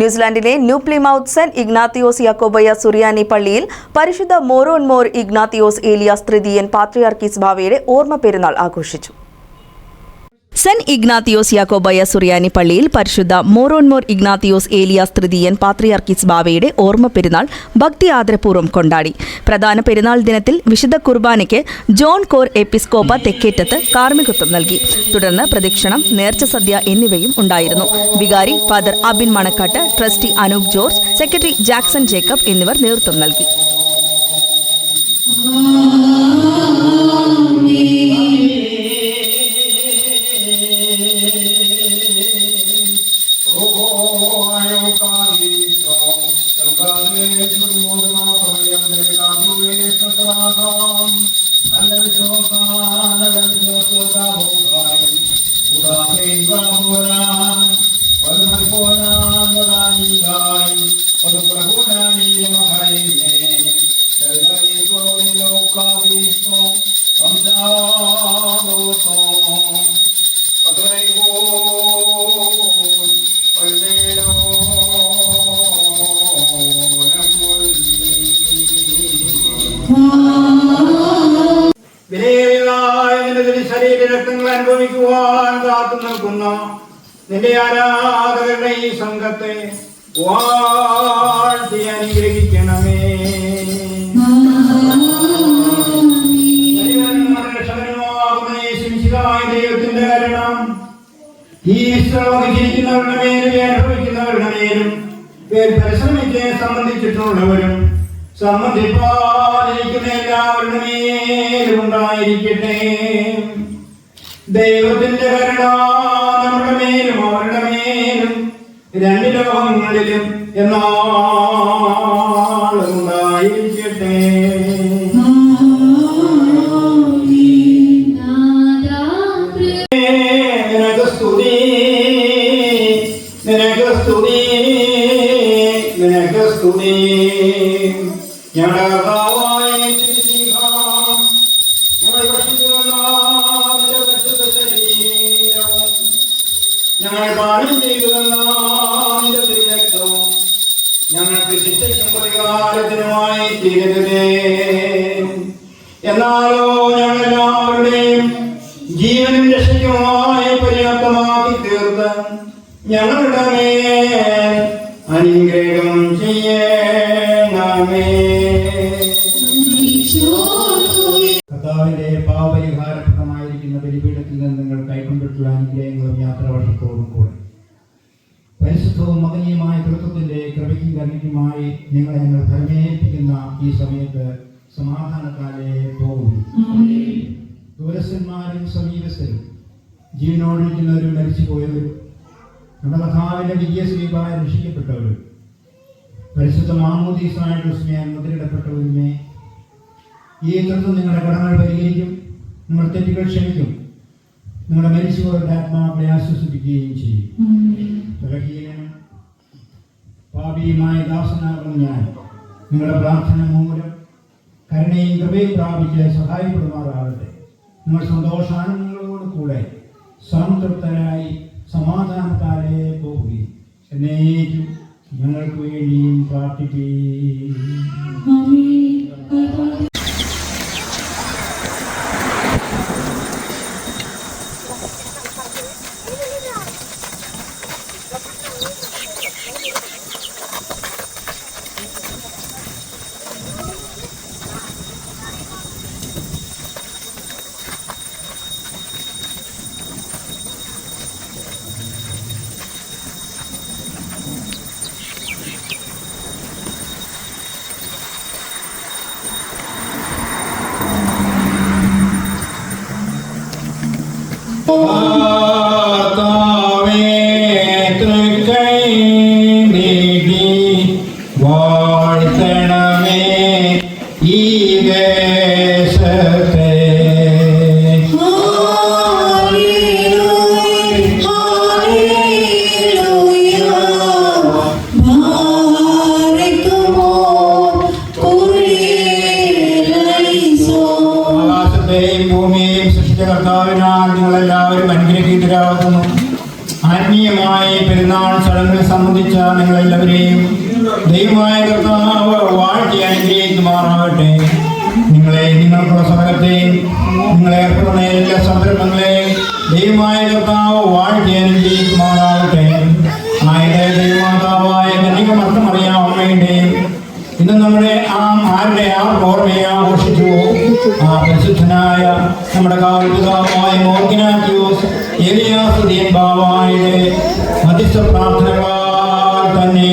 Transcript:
ന്യൂസിലാൻഡിലെ New Plymouth saint Ignatius Yakobaya Suriyani പള്ളിയിൽ പരിശുദ്ധ moron more Ignatius Elias തൃതീയൻ പാത്രിയാർക്കീസ് ഭാവയുടെ ഓർമ്മ പെരുന്നാൾ ആഘോഷിച്ചു. സെന്റ് ഇഗ്നാത്തിയോസ് യാക്കോബയ സുറിയാനി പള്ളിയിൽ പരിശുദ്ധ മോറോൻമോർ ഇഗ്നാത്തിയോസ് ഏലിയാസ് തൃതീയൻ പാത്രിയാർക്കിസ് ബാവയുടെ ഓർമ്മ പെരുന്നാൾ ഭക്തി ആദരപൂർവം കൊണ്ടാടി. പ്രധാന പെരുന്നാൾ ദിനത്തിൽ വിശുദ്ധ കുർബാനയ്ക്ക് ജോൺ കോർ എപ്പിസ്കോപ്പ തെക്കേറ്റത്ത് കാർമ്മികത്വം നൽകി. തുടർന്ന് പ്രദക്ഷിണം നേർച്ച സദ്യ എന്നിവയും ഉണ്ടായിരുന്നു. വികാരി father Abin Manakkattu trustee Anoop George secretary Jackson Jacob എന്നിവർ നേതൃത്വം നൽകി. यज्ञुर्मोदमाभयम् देवाभूयेष्वसवासाम् अलशोकानलशोकाभोगायम् उदासेन्द्राभूनाम् पदुमल्पोनान्दरानीगायम् पदुप्रभूनानीयमहैन्ये दैवयेतो लोकाभीष्णो वंशालोतो पत्रैवो पल्लेनो രക്തങ്ങൾ അനുഭവിക്കുവാൻ കാത്തു നിൽക്കുന്ന. നിന്റെ ആരാധകരുടെ ഈ സംഘത്തെ വാഴ്ത്തി അനുഗ്രഹിക്കണമേ. ദൈവത്തിന്റെ കാരണം ഈ മേലും അനുഭവിക്കുന്നവരുടെ മേലും പരിശ്രമിച്ച് സംബന്ധിച്ചിട്ടുള്ളവരും സംബന്ധിപ്പാതിരിക്കുന്ന എല്ലാവരുടെ മേലും ഉണ്ടായിരിക്കട്ടെ. ദൈവത്തിന്റെ കരുണ നമ്മുടെ മേലും അവരുടെ മേലും രണ്ട് ലോകങ്ങളിലും എന്നാളും നിനക്ക് സ്തുതി. ഞങ്ങളുടെ കർത്താവായ യേശുമിശിഹാ, ഞങ്ങൾ ഭക്ഷിച്ചു ശരീരവും ഞങ്ങൾ പാനം ചെയ്തു തന്ന നിന്റെ തിരുരക്തവും ഞങ്ങൾക്ക് ശിക്ഷയ്ക്കും പ്രതികാരത്തിനുമായി തീരരുതേ. എന്നാലോ ഞങ്ങളെല്ലാവരുടെയും ജീവനും രക്ഷയ്ക്കുമായി പര്യാപ്തമാക്കി തീർത്ത് ഞങ്ങളുടെ മേൽ അനുഗ്രഹം ചെയ്യണമേ. കർത്താവിന്റെ പാപപരിഹാരപ്രദമായിരിക്കുന്ന ബലിപീഠത്തിൽ നിന്ന് നിങ്ങൾ കൈക്കൊണ്ടിട്ടുള്ള അനുഗ്രഹങ്ങളും യാത്രാവർഷത്തോടും കൂടെ. പരിശുദ്ധവും മകനീയമായ തൃത്വത്തിന്റെ കൃപയ്ക്കും കരുണയ്ക്കുമായി നിങ്ങളെ ഞങ്ങൾ ഭരമേൽപ്പിക്കുന്ന ഈ സമയത്ത് സമാധാനക്കാരെ പോകുന്നു. ദൂരസ്ഥന്മാരും സമീപസ്ഥരും ജീവനോടിരിക്കുന്നവരും മരിച്ചുപോയവരും നമ്മുടെ കഥാവിന്റെ വിജയശ്രീപായ രക്ഷിക്കപ്പെട്ടവരും പരിശുദ്ധ മാമോദീസായിട്ട് സ്നേഹം ഈ തൃത്വം നിങ്ങളുടെ കടങ്ങൾ പരിഹരിക്കും നിങ്ങളുടെ തെറ്റുകൾ ക്ഷമിക്കും നിങ്ങളുടെ മരിച്ചുപോലെ ആത്മാക്കളെ ആശ്വസിപ്പിക്കുകയും ചെയ്യും. പാപിയുമായ ദാസനാകുന്ന ഞാൻ നിങ്ങളുടെ പ്രാർത്ഥന മൂലം കരുണയും കൃപയും പ്രാപിച്ച് സഹായപ്പെടുമാറാകട്ടെ. നിങ്ങൾ സന്തോഷാനന്ദങ്ങളോട് കൂടെ സംതൃപ്തരായി സമാധാനത്താലെ പോകുകയും എന്നേക്കും ഞങ്ങൾക്ക് വേണ്ടിയും പ്രാർത്ഥിക്കുകയും ആത്മീയമായി പെരുന്നാൾ ചടങ്ങിൽ സംബന്ധിച്ച നിങ്ങളെല്ലാവരെയും ദൈവമായ കർത്താവ് വാഴ്ത്തി അനുഗ്രഹിക്കുമാറാകട്ടെ നിങ്ങളെ നിങ്ങൾക്കുള്ള സമരത്തെ നിങ്ങളെ എല്ലാ സംരംഭങ്ങളെയും ദൈവമായ കർത്താവ് ആ പരിശുദ്ധനായ നമ്മുടെ കാവൽപിതാവായ മോർഗിനാറ്റിയോസ് ഏലിയാസുദീൻ ബാവായുടെ മധ്യസ്ഥ പ്രാർത്ഥനകളാൽ തന്നെ